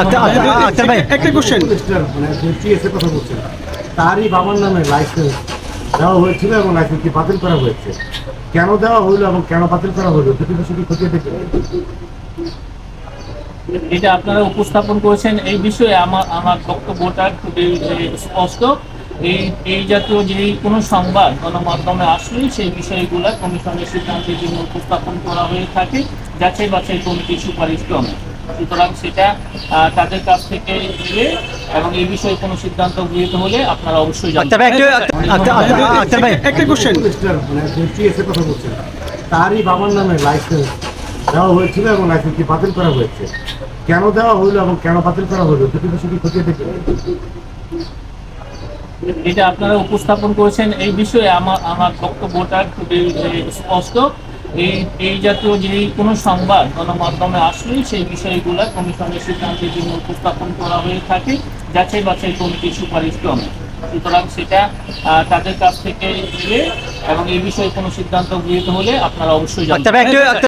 আচ্ছা, আচ্ছা, আচ্ছা ভাই। একটা কোশ্চেন মিনিস্টার যে টিএসএ কথা বলছেন তারই বাবার নামে লাইসেন্স দেওয়া হয়েছিল এবং লাইসেন্সটি বাতিল করা হয়েছে। কেন দেওয়া হলো এবং কেন বাতিল করা হলো দুটি বিষয়টি খতিয়ে দেখবেন এটা আপনারা উপস্থাপন করেছেন। এই বিষয়ে আমার আমার বক্তব্যটা খুবই স্পষ্ট। এই এই জাতীয় যে কোনো সংবাদ গণমাধ্যমে আসলেই সেই বিষয়গুলো কমিশনের সিদ্ধান্তের জন্য উপস্থাপন করা হয়ে থাকে। যাচাই বাছাই কমিটির সুপারিশ ক্রমে। সুতরাং সেটা তাদের কাছ থেকে দিলে এবং এই বিষয়ে কোনো সিদ্ধান্ত গৃহীত হলে আপনারা অবশ্যই আচ্ছা জানবেন ভাই একটু আচ্ছা আচ্ছা ভাই। একটা কোশ্চেন মিনিস্টার মানে যে টিএসএ কথা বলছেন তারই বাবার নামে লাইসেন্স দেওয়া হয়েছিল এবং লাইসেন্সটি বাতিল করা হয়েছে? কেন দেওয়া হলো এবং কেন বাতিল করা হলো? দুটি বিষয়টি খতিয়ে দেখবেন এটা আপনারা উপস্থাপন করেছেন। এই বিষয়ে আমার আমার বক্তব্যটা খুবই স্পষ্ট। এই এই জাতীয় যে কোনো সংবাদ গণমাধ্যমে আসলেই সেই বিষয়গুলো কমিশনের সিদ্ধান্তের জন্য উপস্থাপন করা হয়ে থাকে যাচাই বাছাই কমিটির সুপারিশ ক্রমে। সুতরাং সেটা আহ, তাদের কাছ থেকে এবং এই বিষয়ে কোনো সিদ্ধান্ত গৃহীত হলে আপনারা অবশ্যই জানতে